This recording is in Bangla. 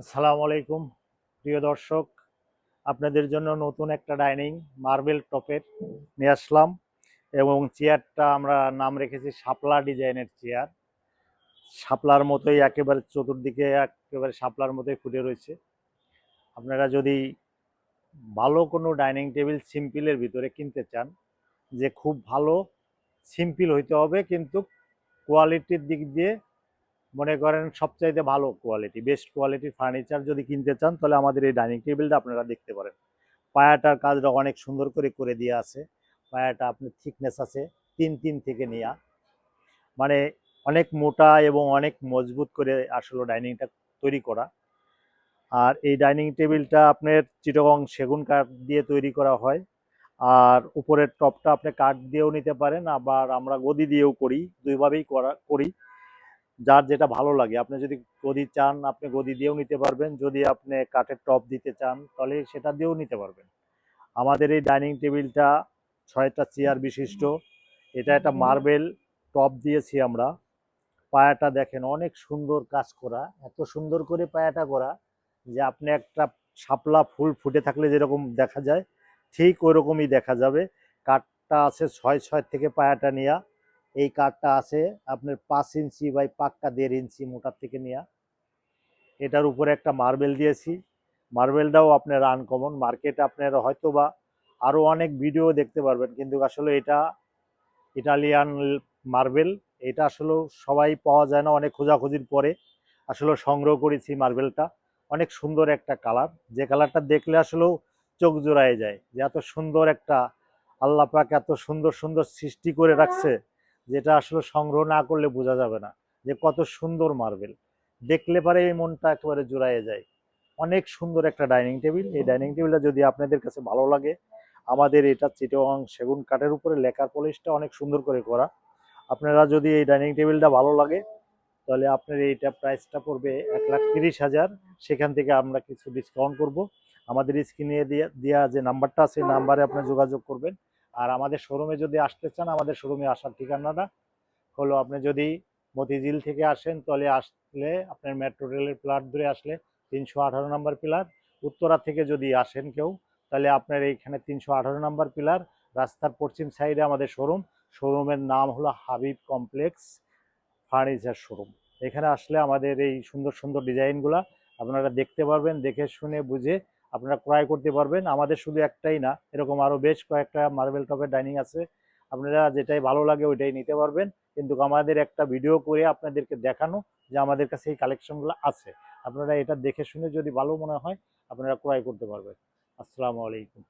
আসসালামু আলাইকুম। প্রিয় দর্শক, আপনাদের জন্য নতুন একটা ডাইনিং মার্বেল টপের নিয়ে আসলাম এবং চেয়ারটা আমরা নাম রেখেছি শাপলা ডিজাইনের চেয়ার। শাপলার মতোই একেবারে চতুর্দিকে, একেবারে শাপলার মতোই ফুটে রয়েছে। আপনারা যদি ভালো কোনো ডাইনিং টেবিল সিম্পলের ভিতরে কিনতে চান, যে খুব ভালো, সিম্পল হইতে হবে, কিন্তু কোয়ালিটির দিক দিয়ে মনে করেন সবচাইতে ভালো কোয়ালিটি বেস্ট কোয়ালিটির ফার্নিচার যদি কিনতে চান, তাহলে আমাদের এই ডাইনিং টেবিলটা আপনারা দেখতে পারেন। পায়াটার কাজটা অনেক সুন্দর করে করে দিয়ে আছে। পায়াটা আপনার থিকনেস আছে তিন তিন থেকে নেওয়া মানে অনেক মোটা এবং অনেক মজবুত করে আসলে ডাইনিংটা তৈরি করা। আর এই ডাইনিং টেবিলটা আপনার চিটগং সেগুন কাঠ দিয়ে তৈরি করা হয়। আর উপরের টপটা আপনি কাঠ দিয়েও নিতে পারেন, আবার আমরা গদি দিয়েও করি, দুইভাবেই করা, করি। যার যেটা ভালো লাগে। আপনি যদি গদি চান, আপনি গদি দিয়েও নিতে পারবেন। যদি আপনি কাঠের টপ দিতে চান, তাহলে সেটা দিয়েও নিতে পারবেন। আমাদের এই ডাইনিং টেবিলটা ছয়টা চেয়ার বিশিষ্ট। এটা একটা মার্বেল টপ দিয়েছি আমরা। পায়াটা দেখেন, অনেক সুন্দর কাজ করা। এত সুন্দর করে পায়াটা করা যে আপনি একটা শাপলা ফুল ফুটে থাকলে যেরকম দেখা যায়, ঠিক ওরকমই দেখা যাবে। কাঠটা আছে ছয় ছয় থেকে পায়াটা নেওয়া এই কাঠটা আছে আপনার পাঁচ ইঞ্চি বাই পাক্কা দেড় ইঞ্চি মোটার থেকে নেওয়া এটার উপরে একটা মার্বেল দিয়েছি। মার্বেলটাও আপনার আনকমন মার্কেটে আপনার হয়তো বা আরও অনেক ভিডিও দেখতে পারবেন, কিন্তু আসলে এটা ইটালিয়ান মার্বেল এটা আসলে সবাই পাওয়া যায় না, অনেক খোঁজাখুঁজির পরে আসলে সংগ্রহ করেছি মার্বেলটা। অনেক সুন্দর একটা কালার যে কালারটা দেখলে আসলেও চোখ জোড়ায় যায় যে এত সুন্দর একটা, আল্লাহ পাক এত সুন্দর সুন্দর সৃষ্টি করে রাখছে। যেটা আসলে সংগ্রহ না করলে বোঝা যাবে না যে কত সুন্দর মার্বেল। দেখলে পারে এই মনটা একেবারে জোড়ায় যায়। অনেক সুন্দর একটা ডাইনিং টেবিল। এই ডাইনিং টেবিলটা যদি আপনাদের কাছে ভালো লাগে, আমাদের এটা চিটং সেগুন কাঠের উপরে লেখার পলিশটা অনেক সুন্দর করে করা। আপনারা যদি এই ডাইনিং টেবিলটা ভালো লাগে, তাহলে আপনার এইটা প্রাইসটা পড়বে এক লাখ তিরিশ হাজার। সেখান থেকে আমরা কিছু ডিসকাউন্ট করব। আমাদের স্ক্রিনে দেওয়া যে নাম্বারটা আছে নাম্বারে আপনি যোগাযোগ করবেন। আর আমাদের শোরুমে যদি আসতে চান, আমাদের শোরুমে আসার ঠিকানাটা হলো আপনি যদি মতিঝিল থেকে আসেন, তাহলে আসলে আপনার মেট্রো রেলের প্লাট ধরে আসলে তিনশো আঠারো নম্বর পিলার উত্তরা থেকে যদি আসেন কেউ, তাহলে আপনার এইখানে তিনশো আঠারো নম্বর পিলার রাস্তার পশ্চিম সাইডে আমাদের শোরুম শোরুমের নাম হলো হাবিব কমপ্লেক্স ফার্নিচার শোরুম এখানে আসলে আমাদের এই সুন্দর সুন্দর ডিজাইনগুলা আপনারা দেখতে পারবেন, দেখে শুনে বুঝে আপনারা ক্রয় করতে পারবেন। আমাদের শুধু একটাই না, এরকম আরও বেশ কয়েকটা মার্বেল টপের ডাইনিং আছে। আপনারা যেটাই ভালো লাগে ওইটাই নিতে পারবেন। কিন্তু আমাদের একটা ভিডিও করে আপনাদেরকে দেখানো যে আমাদের কাছে এই কালেকশনগুলো আছে। আপনারা এটা দেখে শুনে যদি ভালো মনে হয়, আপনারা ক্রয় করতে পারবেন। আসসালামু আলাইকুম।